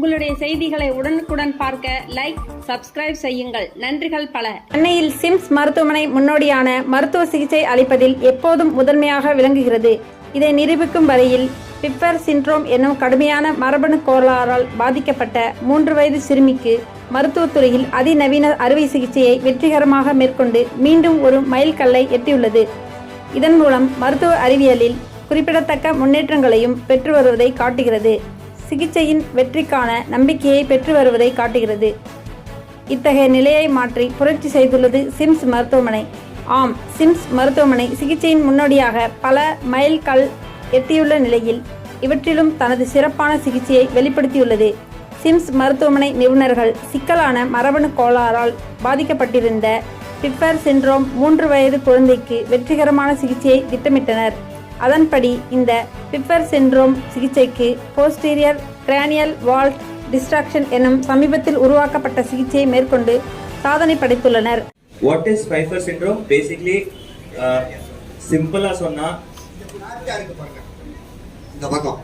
உங்களுடைய செய்திகளை உடனுக்குடன் பார்க்க லைக் சப்ஸ்கிரைப் செய்யுங்கள். நன்றிகள் பல. சென்னையில் சிம்ஸ் மருத்துவமனை முன்னோடியான மருத்துவ சிகிச்சை அளிப்பதில் எப்போதும் முதன்மையாக விளங்குகிறது. இதை நிரூபிக்கும் வரையில் பிப்பர் சிண்ட்ரோம் என்னும் கடுமையான மரபணு கோளாறால் பாதிக்கப்பட்ட மூன்று வயது சிறுமிக்கு மருத்துவத்துறையில் அதிநவீன அறுவை சிகிச்சையை வெற்றிகரமாக மேற்கொண்டு மீண்டும் ஒரு மைல்கல்லை எட்டியுள்ளது. இதன் மூலம் மருத்துவ அறிவியலில் குறிப்பிடத்தக்க முன்னேற்றங்களையும் பெற்று வருவதை காட்டுகிறது. சிகிச்சையின் வெற்றிக்கான நம்பிக்கையை பெற்று வருவதை காட்டுகிறது. இத்தகைய நிலையை மாற்றி புரட்சி செய்துள்ளது சிம்ஸ் மருத்துவமனை. ஆம் சிம்ஸ் மருத்துவமனை சிகிச்சையின் முன்னோடியாக பல மைல் கல் எட்டியுள்ள நிலையில் இவற்றிலும் தனது சிறப்பான சிகிச்சையை வெளிப்படுத்தியுள்ளது. சிம்ஸ் மருத்துவமனை நிபுணர்கள் சிக்கலான மரபணு கோளாறால் பாதிக்கப்பட்டிருந்த பிப்பர் சின்ரோம் மூன்று வயது குழந்தைக்கு வெற்றிகரமான சிகிச்சையை திட்டமிட்டனர். அதன்படி இந்த பிப்பர் சின்ரோம் சிகிச்சைக்கு போஸ்டீரியர் கிரானியல் வால்ட் டிஸ்ட்ராக்ஷன் எனும் சமீபத்தில் உருவாக்கப்பட்ட சிகிச்சையை மேற்கொண்டு சாதனை படைத்துள்ளனர். What is Pfeiffer syndrome basically சிம்பிளாக சொன்னால் ஃப்ளாட்டா இருக்கு பாருங்க இந்த பக்கம்.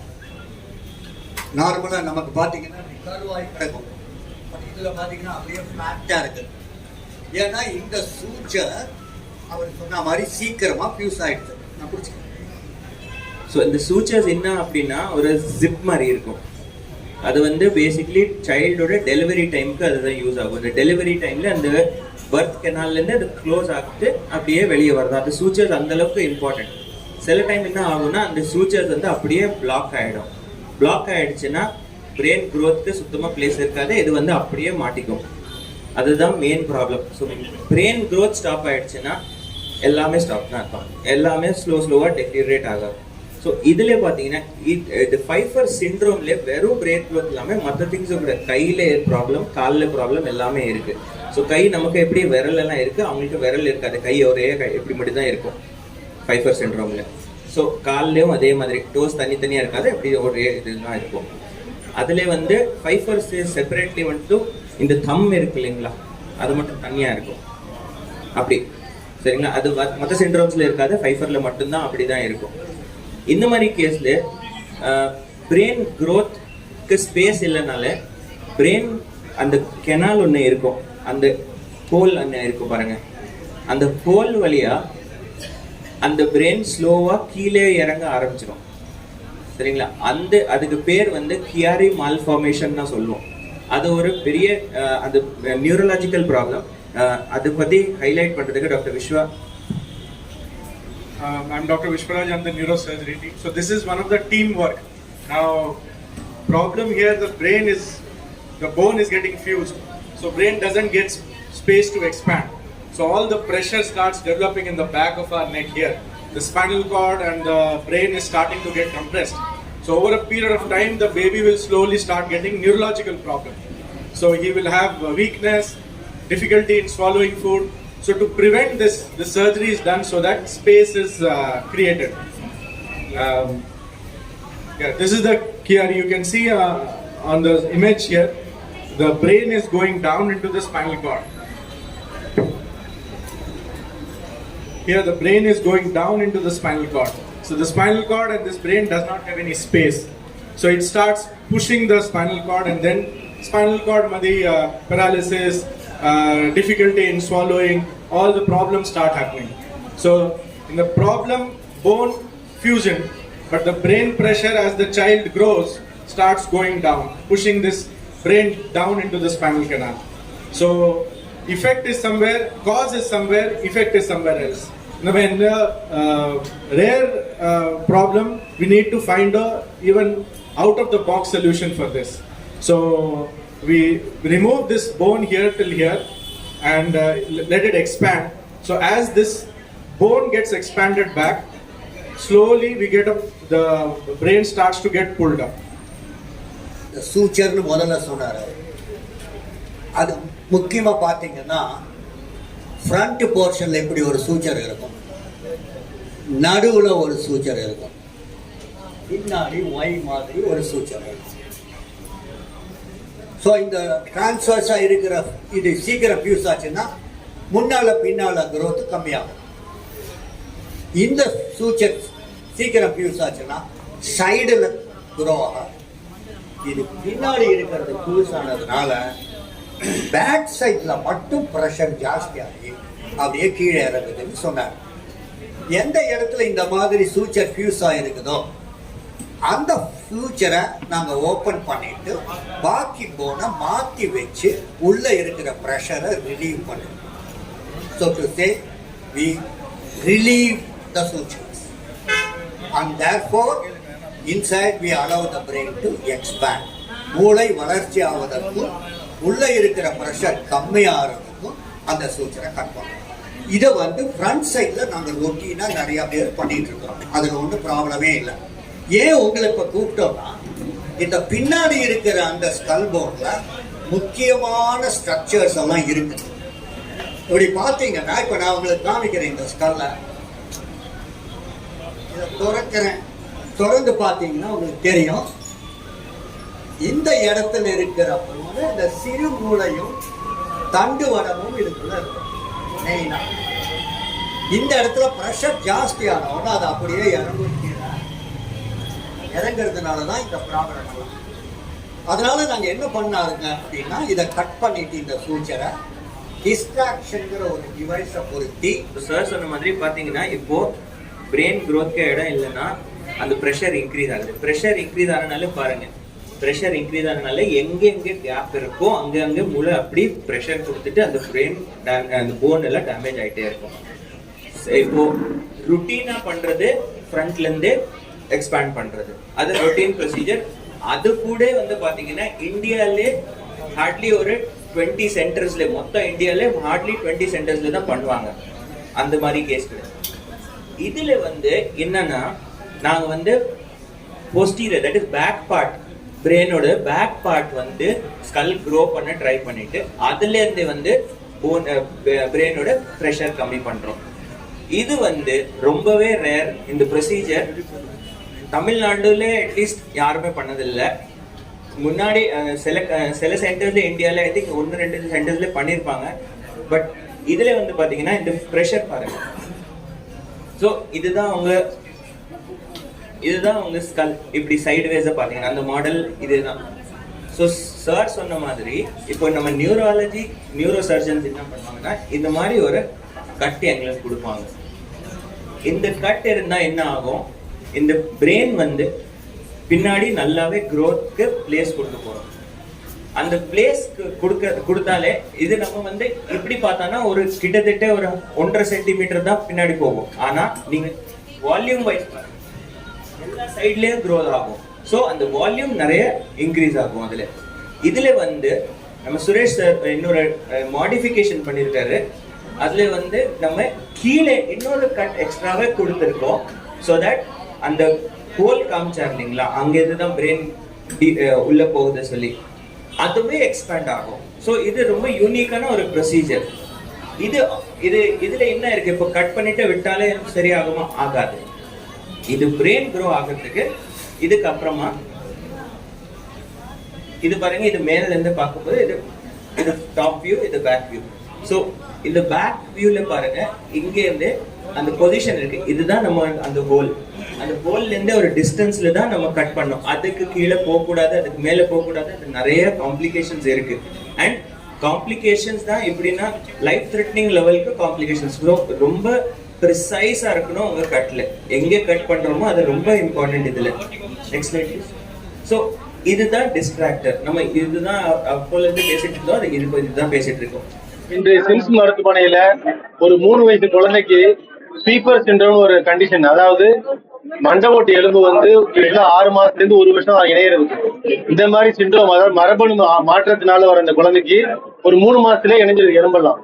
நார்மலா நமக்கு பாத்தீங்கன்னா இப்படி கருவாய் கிடக்கும். பட் இதுல பாத்தீங்கன்னா அப்படியே ஃபிளாட்டா இருக்கு. ஏன்னா இந்த சூச்சர் அவர் சொன்ன மாதிரி சீக்கிரமா ஃபியூஸ் ஆயிடுது. நான் பிடிச்சிக்கிறேன் ஸோ இந்த சூச்சர்ஸ் என்ன அப்படின்னா ஒரு ஜிப் மாதிரி இருக்கும். அது வந்து பேசிக்லி சைல்டோட டெலிவரி டைமுக்கு அதுதான் யூஸ் ஆகும். இந்த டெலிவரி டைமில் அந்த பர்த் கெனால்லேருந்து அது க்ளோஸ் ஆகிட்டு அப்படியே வெளியே வருது. அந்த சூச்சர்ஸ் அந்த அளவுக்கு இம்பார்ட்டன்ட் சில டைம் என்ன ஆகும்னா அந்த சூச்சர்ஸ் வந்து அப்படியே பிளாக் ஆகிடும் பிளாக் ஆகிடுச்சுன்னா பிரெயின் க்ரோத்துக்கு சுத்தமாக பிளேஸ் இருக்காது. இது வந்து அப்படியே மாட்டிக்கும். அதுதான் main problem so brain growth stop ஆகிடுச்சுன்னா எல்லாமே ஸ்டாப் தான் இருக்கும். எல்லாமே ஸ்லோ ஸ்லோவாக டெக்யூரேட் ஆகாது. ஸோ இதில் பார்த்தீங்கன்னா இது ஃபைஃபர் சிண்ட்ரோம்ல வெறும் பிரேக் ஒர்க் இல்லாமல் மற்ற திங்ஸும் கூட கையில் ப்ராப்ளம் காலில் ப்ராப்ளம் எல்லாமே இருக்குது ஸோ கை நமக்கு எப்படி விரல் எல்லாம் இருக்கு? அவங்களுக்கு விரல் இருக்காது. கை ஒரே கை எப்படி மட்டும் தான் இருக்கும். ஃபைஃபர் சிண்ட்ரோம்ல ஸோ கால்லையும் அதே மாதிரி டோஸ் தனித்தனியாக இருக்காது எப்படி ஒரே இதுலாம் இருக்கும். அதில் வந்து ஃபைஃபர் செப்பரேட்லி வந்துட்டு இந்த தம் இருக்கு இல்லைங்களா? அது மட்டும் தனியாக இருக்கும். அப்படி. சரிங்களா? அது மற்ற சிண்ட்ரோம்ஸில் இருக்காது ஃபைஃபரில் மட்டும்தான் அப்படி தான் இருக்கும். இந்த மாதிரி கேஸில் பிரெயின் க்கு ஸ்பேஸ் இல்லைனால பிரெயின் அந்த கெனால் ஒன்று இருக்கும். அந்த ஹோல் ஒன்று இருக்கும் பாருங்க. அந்த ஹோல் வழியாக அந்த பிரெயின் ஸ்லோவாக கீழே இறங்க ஆரம்பிச்சிடும் சரிங்களா? அந்த அதுக்கு பேர் வந்து கியாரி மால்ஃபார்மேஷன் தான் சொல்லுவோம். அது ஒரு பெரிய அஹ், அந்த நியூரலாஜிக்கல் ப்ராப்ளம் அதை பற்றி ஹைலைட் பண்ணுறதுக்கு doctor Vishwa Um, I'm Dr. Vishwaraj, I'm the neurosurgery team. So this is one of the teamwork. Now, problem here, the brain is, the bone is getting fused. So brain doesn't get space to expand. So all the pressure starts developing in the back of our neck here. The spinal cord and the brain is starting to get compressed. So over a period of time, the baby will slowly start getting neurological problem. So he will have weakness, difficulty in swallowing food. So to prevent this, the surgery is done so that space is uh, created. Um, yeah, this is the here you can see uh, on the image here, the brain is going down into the spinal cord. Here the brain is going down into the spinal cord. So the spinal cord and this brain does not have any space. So it starts pushing the spinal cord and then spinal cord madi uh, paralysis, uh, difficulty in swallowing, all the problems start happening. So in the problem bone fusion, but the brain pressure as the child grows starts going down, pushing this brain down into the spinal canal. So effect is somewhere, cause is somewhere, effect is somewhere else. Now, when the uh, rare uh, problem, we need to find a even out of the box solution for this. So we remove this bone here till here and uh, let it expand. So as this bone gets expanded back, slowly we get a, the brain starts to get pulled up. இந்த சூச்சர்னு முதல்ல சொன்னாரு அது முக்கியமாக பார்த்தீங்கன்னா front போர்ஷன்ல எப்படி ஒரு suture இருக்கும் நடுவில் ஒரு சூச்சர் இருக்கும் பின்னாடி ஒய் மாதிரி ஒரு சூச்சர் இருக்கும் ஸோ இந்த டிரான்ஸ்வர்ஸாக இருக்கிற இது சீக்கிரம் ஃபியூஸ் ஆச்சுன்னா முன்னால் பின்னால் க்ரோத்து கம்மியாகும். இந்த ஃபியூச்சர் சீக்கிரம் ஃபியூஸ் ஆச்சுன்னா சைடில் குரோ ஆகாது. இது பின்னாடி இருக்கிறது ஃபியூஸ் ஆனதுனால பேக் சைட்ல மட்டும் ப்ரெஷர் ஜாஸ்தியாகி அப்படியே கீழே இறங்குதுன்னு சொன்னார். எந்த இடத்துல இந்த மாதிரி ஃபியூச்சர் ஃபியூஸ் ஆகிருக்குதோ அந்த ஃபியூச்சரை நாங்கள் ஓப்பன் பண்ணிட்டு பாக்கி போனை மாற்றி வச்சு உள்ளே இருக்கிற ப்ரெஷரை ரிலீவ் பண்ணுவோம். So to say we relieve the sutures and therefore inside we allow the brain to expand மூளை வளர்ச்சி ஆவதற்கும் உள்ளே இருக்கிற ப்ரெஷர் கம்மியாகிறதுக்கும் அந்த சூச்சரை கட் பண்ணுவோம். இதை வந்து ஃப்ரண்ட் சைடில் நாங்கள் ரொட்டீனாக நிறையா பேர் பண்ணிகிட்டு இருக்கோம். அதில் ஒன்றும் ப்ராப்ளமே இல்லை. ஏன் உங்களை இப்போ கூப்பிட்டோம்னா இந்த பின்னாடி இருக்கிற அந்த ஸ்கல் போர்டில் முக்கியமான ஸ்ட்ரக்சர்ஸ் எல்லாம் இருக்குது இப்படி பார்த்தீங்கன்னா இப்போ நான் உங்களுக்கு காமிக்கிறேன் இந்த ஸ்கல்லை இதை திறக்கிறேன். திறந்து பார்த்தீங்கன்னா உங்களுக்கு தெரியும். இந்த இடத்துல இருக்கிற போது இந்த சிறு மூளையும் தண்டு வடமும் இதுக்குள்ள இருக்கும். மெயினா இந்த இடத்துல ப்ரெஷர் ஜாஸ்தி அது அப்படியே இறங்கும் இறங்குறதுனால தான் இந்த ப்ராப்ளம் அதனால நாங்கள் என்ன பண்ணாருங்க அப்படின்னா இதை கட் பண்ணிட்டு இந்த ஃபியூச்சரை டிஸ்ட்ராக்ஷனுங்கிற ஒரு டிவைஸை பொருத்தி சார் சொன்ன மாதிரி பார்த்தீங்கன்னா இப்போ பிரெயின் க்ரோத்க்கு இடம் இல்லைன்னா அந்த ப்ரெஷர் இன்க்ரீஸ் ஆகுது. ப்ரெஷர் இன்க்ரீஸ் ஆனனால பாருங்க. ப்ரெஷர் இன்க்ரீஸ் ஆனனால எங்கெங்கே கேப் இருக்கோ அங்கங்கே முழு அப்படி ப்ரெஷர் கொடுத்துட்டு அந்த பிரெயின் அந்த போன் எல்லாம் டேமேஜ் ஆகிட்டே இருக்கும். சரி, இப்போ ருட்டீனா பண்ணுறது ஃப்ரண்ட்லேருந்து எக்ஸ்பேண்ட் பண்றது. அது ரொட்டீன் ப்ரொசீஜர் அது கூட வந்து பாத்தீங்கன்னா இந்தியாலே ஹார்ட்லி ஒரு டுவெண்ட்டி சென்டர்ஸ்ல மொத்தம் இந்தியால ஹார்ட்லி டுவெண்ட்டி சென்டர்ஸ்ல தான் பண்ணுவாங்க. அந்த மாதிரி கேஸ் இதுல வந்து என்னன்னா நாங்க வந்து posterior that is back part பிரெயினோட back part வந்து ஸ்கல் க்ரோ பண்ண ட்ரை பண்ணிட்டு அதுல இருந்து வந்து போன் பிரெயினோட ப்ரெஷர் கம்மி பண்றோம். இது வந்து ரொம்பவே ரேர் இந்த ப்ரொசீஜர் தமிழ்நாடுல அட்லீஸ்ட் யாருமே பண்ணதில்லை. முன்னாடி சில சில சென்டர்ஸ்ல இந்தியாவில் ஐ திங்க் ஒன்று ரெண்டு சென்டர்ஸ்ல பண்ணியிருப்பாங்க பட் இதில் வந்து பார்த்தீங்கன்னா இந்த ப்ரெஷர் பாருங்க. ஸோ இதுதான் அவங்க இதுதான் அவங்க ஸ்கல் இப்படி சைடு வேஸா அந்த மாடல் இதுதான். ஸோ சார் சொன்ன மாதிரி இப்போ நம்ம நியூராலஜி நியூரோ சர்ஜன்ஸ் என்ன பண்ணுவாங்கன்னா இந்த மாதிரி ஒரு கட் எங்களுக்கு கொடுப்பாங்க. இந்த கட் இருந்தால் என்ன ஆகும்? இந்த பிரெயின் வந்து பின்னாடி நல்லாவே க்ரோத்க்கு பிளேஸ் கொடுக்க போகிறோம் அந்த பிளேஸ் கொடுக்க கொடுத்தாலே இது நம்ம வந்து எப்படி பார்த்தோன்னா ஒரு கிட்டத்தட்ட ஒரு ஒன்றரை சென்டிமீட்டர் தான் பின்னாடி போகும். ஆனால் நீங்கள் வால்யூம் வைஸ் எல்லா சைட்லேயும் க்ரோத் ஆகும். ஸோ அந்த வால்யூம் நிறைய இன்க்ரீஸ் ஆகும் அதில். இதுல வந்து நம்ம சுரேஷ் சார் இன்னொரு மாடிஃபிகேஷன் பண்ணியிருக்காரு அதுல வந்து நம்ம கீழே இன்னொரு கட் எக்ஸ்ட்ராவே கொடுத்துருக்கோம். ஸோ தட் அந்த ஹோல் காமிச்சார் இல்லைங்களா? அங்கேருந்து தான் பிரெயின் உள்ள போகுது சொல்லி. அதுவே எக்ஸ்பேண்ட் ஆகும். ஸோ இது ரொம்ப யூனிக்கான ஒரு ப்ரொசீஜர் இது இது இதுல என்ன இருக்கு? இப்போ கட் பண்ணிட்டு விட்டாலே சரியாகுமா? ஆகாது. இது பிரெயின் க்ரோ ஆகிறதுக்கு இதுக்கப்புறமா இது பாருங்க இது மேல இருந்து பார்க்கும்போது இது இது டாப் வியூ இது பேக் வியூ ஸோ இந்த பேக் வியூல பாருங்க இங்க இருந்து அந்த பொசிஷன் இருக்கு. இதுதான் நம்ம அந்த ஹோல் அந்த ஹோல்ல இருந்து ஒரு டிஸ்டன்ஸ்ல தான் நம்ம கட் பண்ணோம். அதுக்கு கீழே போக கூடாது அதுக்கு மேல போக கூடாது அது நிறைய காம்ப்ளிகேஷன்ஸ் இருக்கு. அண்ட் காம்ப்ளிகேஷன்ஸ் தான் எப்படின்னா லைஃப் த்ரெட்னிங் லெவலுக்கு காம்ப்ளிகேஷன்ஸ் ரொம்ப ப்ரிசைஸா இருக்கணும் உங்க கட்ல எங்க கட் பண்றோமோ அது ரொம்ப இம்பார்ட்டன்ட் இதுல. நெக்ஸ்ட் ஸ்லைட் ஸோ இதுதான் டிஸ்ட்ராக்டர் நம்ம இதுதான் அப்போல இருந்து பேசிட்டு இருந்தோம். அது இது இதுதான் பேசிட்டு இருக்கோம். இன்று சிம்ஸ் மருத்துவமனையில ஒரு மூணு வயசு குழந்தைக்கு ஸ்வீப்பர் சிண்ட்ரோம் ஒரு கண்டிஷன் அதாவது மண்டபோட்டு எலும்பு வந்து கிட்டத்தட்ட ஆறு மாசத்துல இருந்து ஒரு வருஷம் இணையிறது. இந்த மாதிரி சிண்ட்ரோம் அதாவது மரபணு மா- மாற்றத்தினால வர அந்த குழந்தைக்கு ஒரு மூணு மாசத்துல இணைஞ்சிருக்கு எலும்பெல்லாம்.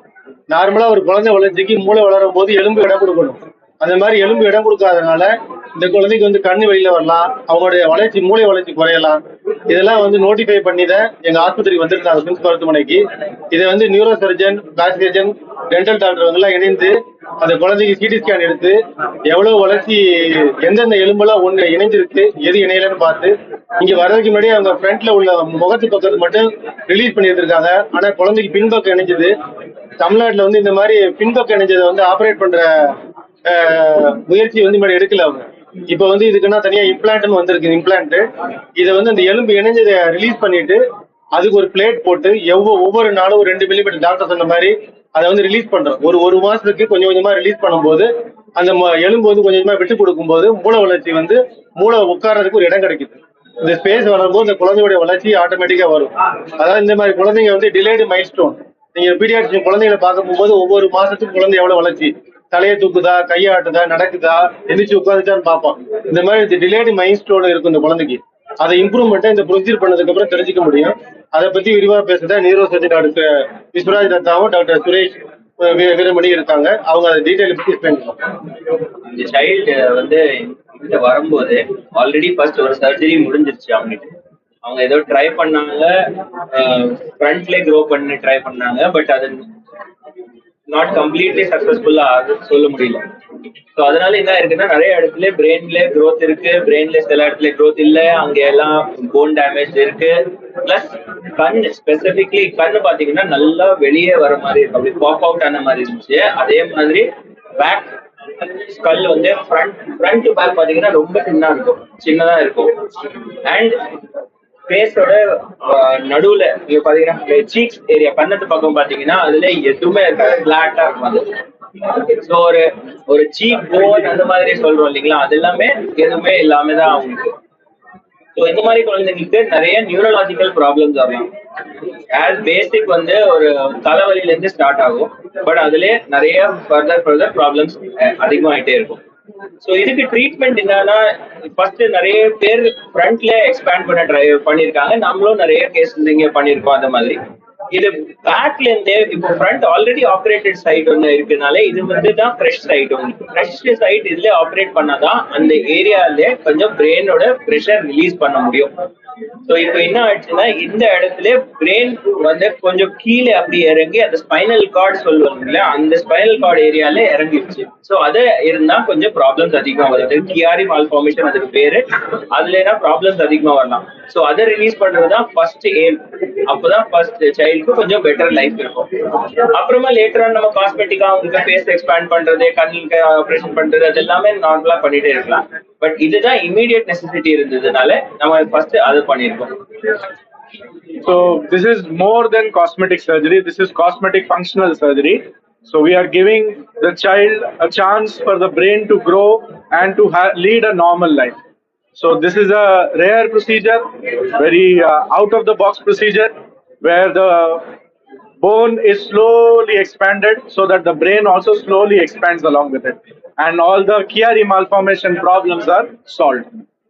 நார்மலா ஒரு குழந்தை வளர்ச்சிக்கு மூளை வளரும் போது எலும்பு இடம் கொடுக்கணும். அந்த மாதிரி எலும்பு இடம் கொடுக்காதனால இந்த குழந்தைக்கு வந்து கண்ணு வெளியில வரலாம் அவங்களுடைய வளர்ச்சி மூளை வளர்ச்சி குறையலாம். இதெல்லாம் வந்து நோட்டிஃபை பண்ணி தான் எங்க ஆஸ்பத்திரிக்கு வந்திருந்தாங்க சிம்ஸ் மருத்துவமனைக்கு. இதை வந்து neuro surgeon plastic surgeon dental doctor வந்து எல்லாம் இணைந்து அந்த குழந்தைக்கு சிடி ஸ்கேன் எடுத்து எவ்வளவு வளர்ச்சி எந்தெந்த எலும்பெல்லாம் ஒண்ணு இணைஞ்சிருக்கு எது இணையலன்னு பார்த்து இங்க வர்றதுக்கு முன்னாடி அவங்க ஃப்ரண்ட்ல உள்ள முகத்து பக்கத்து மட்டும் ரிலீஸ் பண்ணி இருந்திருக்காங்க ஆனா குழந்தைக்கு பின்பக்கம் இணைஞ்சது. தமிழ்நாட்டுல வந்து இந்த மாதிரி பின்பக்கம் இணைஞ்சதை வந்து ஆபரேட் பண்ற அஹ், முயற்சி வந்து மாதிரி எடுக்கல அவங்க. இப்போ வந்து இதுக்குன்னா தனியா இம்ப்ளான்ட்னு வந்திருக்கு இம்ப்ளான்ட் இதை வந்து அந்த எலும்பு இணைஞ்சதை ரிலீஸ் பண்ணிட்டு அதுக்கு ஒரு பிளேட் போட்டு எவ்வளோ ஒவ்வொரு நாளும் ஒரு ரெண்டு மில்லிமீட்டர் டாக்டர் சொன்ன மாதிரி அதை வந்து ரிலீஸ் பண்றோம். ஒரு ஒரு மாசத்துக்கு கொஞ்சம் கொஞ்சமா ரிலீஸ் பண்ணும்போது அந்த ம- எலும்பு வந்து கொஞ்சம் கொஞ்சமா விட்டு கொடுக்கும்போது மூளை வளர்ச்சி வந்து மூளை உட்கார்றதுக்கு ஒரு இடம் கிடைக்குது. இந்த ஸ்பேஸ் வளரும்போது இந்த குழந்தையோட வளர்ச்சி ஆட்டோமேட்டிக்கா வரும். அதாவது இந்த மாதிரி குழந்தைங்க வந்து டிலேடு மைல் ஸ்டோன் நீங்க பீடியாட்ரிஷியன் குழந்தைகளை பார்க்கும்போது ஒவ்வொரு மாசத்துக்கும் குழந்தை எவ்வளவு வளர்ச்சி? தலையை தூக்குதா கையாட்டுதா நடக்குதா எந்திரிச்சு உட்காந்துச்சான்னு பார்ப்போம். இந்த மாதிரி டிலேடு மைல் ஸ்டோன் இருக்கும் இந்த குழந்தைக்கு. அதை இம்ப்ரூவ்மெண்ட்டை இந்த ப்ரொசீஜர் பண்ணதுக்கு அப்புறம் தெரிஞ்சுக்க முடியும். அதை பத்தி விரிவா பேசுறத நியூரோ சர்ஜன் டாக்டர் விஸ்வராஜ் தத்தாவும் டாக்டர் சுரேஷ் வீரமணி இருக்காங்க. அவங்க அதை டீட்டெயில் பத்தி எக்ஸ்பிளைன் பண்ணுவாங்க இந்த சைல்டு வந்து இங்க வரும்போது ஆல்ரெடி ஃபர்ஸ்ட் ஒரு சர்ஜரி முடிஞ்சிருச்சு அவங்களுக்கு. அவங்க ஏதோ ட்ரை பண்ணாங்க ஃப்ரண்ட்ல க்ரோ பண்ணி ட்ரை பண்ணாங்க பட் அது நாட் கம்ப்ளீட்லி சக்சஸ்ஃபுல்லா சொல்ல முடியல. ஸோ அதனால என்ன இருக்குன்னா நிறைய இடத்துல பிரெயின்ல க்ரோத் இருக்கு. பிரெயின்ல சில இடத்துல க்ரோத் இல்ல. அங்க எல்லாம் போன் டேமேஜ் இருக்கு. பிளஸ் கண் ஸ்பெசிபிக்லி கண் பாத்தீங்கன்னா நல்லா வெளியே வர மாதிரி இருக்கு அப்படி பாப் அவுட் ஆன மாதிரி இருந்துச்சு. அதே மாதிரி பேக் ஸ்கல் வந்து ஃப்ரண்ட் ஃப்ரண்ட் டு பேக் பாத்தீங்கன்னா ரொம்ப சின்னா இருக்கும். சின்னதா இருக்கும். அண்ட் ஃபேஸோட நடுவுல நீங்க பாத்தீங்கன்னா சீக்ஸ் ஏரியா கண்ணத்து பக்கம் பாத்தீங்கன்னா அதுல எதுவுமே இருக்காது. பிளாட்டா இருக்கும் அது. ஸோ ஒரு ஒரு சீப் போன் அந்த மாதிரி சொல்றோம் இல்லைங்களா? அது எல்லாமே எதுவுமே இல்லாம தான் அவங்களுக்கு ஸோ இந்த மாதிரி குழந்தைங்களுக்கு நிறைய நியூரலாஜிக்கல் ப்ராப்ளம்ஸ் வரலாம் ஆஸ் பேசிக் வந்து ஒரு தலைவலியில இருந்து ஸ்டார்ட் ஆகும். பட் அதுலயே நிறைய ஃபர்தர் ஃபர்தர் ப்ராப்ளம்ஸ் அதிகமாயிட்டே இருக்கும். ஸோ இதுக்கு ட்ரீட்மெண்ட் என்னன்னா ஃபர்ஸ்ட் நிறைய பேர் ஃப்ரண்ட்ல எக்ஸ்பேண்ட் பண்ண ட்ரை பண்ணியிருக்காங்க. நம்மளும் நிறைய கேஸ் இங்க பண்ணியிருக்கோம் அந்த மாதிரி. இது பேக்ல இருந்தே இப்போ ஃப்ரண்ட் ஆல்ரெடி ஆப்ரேட்டட் சைட் ஒன்று இருக்குனால இது வந்து தான் ஃப்ரெஷ் சைட் ஒன்று ஃப்ரெஷ் சைட் இதுல ஆப்ரேட் பண்ணாதான் அந்த ஏரியால கொஞ்சம் பிரெயினோட ப்ரெஷர் ரிலீஸ் பண்ண முடியும். ஸோ இப்போ என்ன ஆயிடுச்சுன்னா இந்த இடத்துல பிரெயின் வந்து கொஞ்சம் கீழே அப்படி இறங்கி அந்த ஸ்பைனல் கார்டு சொல்லுவாங்க இல்லையா? அந்த ஸ்பைனல் கார்டு ஏரியால இறங்கிடுச்சு. ஸோ அது இருந்தா கொஞ்சம் ப்ராப்ளம்ஸ் அதிகமா வருது கியாரி மால் ஃபார்மேஷன் அதுக்கு பேரு. அதுல ப்ராப்ளம்ஸ் அதிகமா வரலாம். ஸோ அதை ரிலீஸ் பண்றதுதான் ஃபர்ஸ்ட் எய்ம் அப்போதான் ஃபர்ஸ்ட் சைல்டுக்கு கொஞ்சம் பெட்டர் லைஃப் இருக்கும் அப்புறமா லேட்டரா நம்ம காஸ்மெட்டிக்கா அவங்களுக்கு ஃபேஸ் எக்ஸ்பேண்ட் பண்றது கண்ணுக்கு ஆப்ரேஷன் பண்றது அது எல்லாமே நார்மலா பண்ணிட்டே இருக்கலாம் பட் இதுதான் இமீடியட் நெசசிட்டி இருந்ததுனால நம்ம ஃபர்ஸ்ட் அது பண்ணிருக்கோம் So this is more than cosmetic surgery. This is cosmetic functional surgery. So we are giving the child a chance for the brain to grow and to ha- lead a normal life. So this is a rare procedure, very uh, out of the box procedure where the bone is slowly expanded so that the brain also slowly expands along with it. And all the Chiari malformation problems are solved.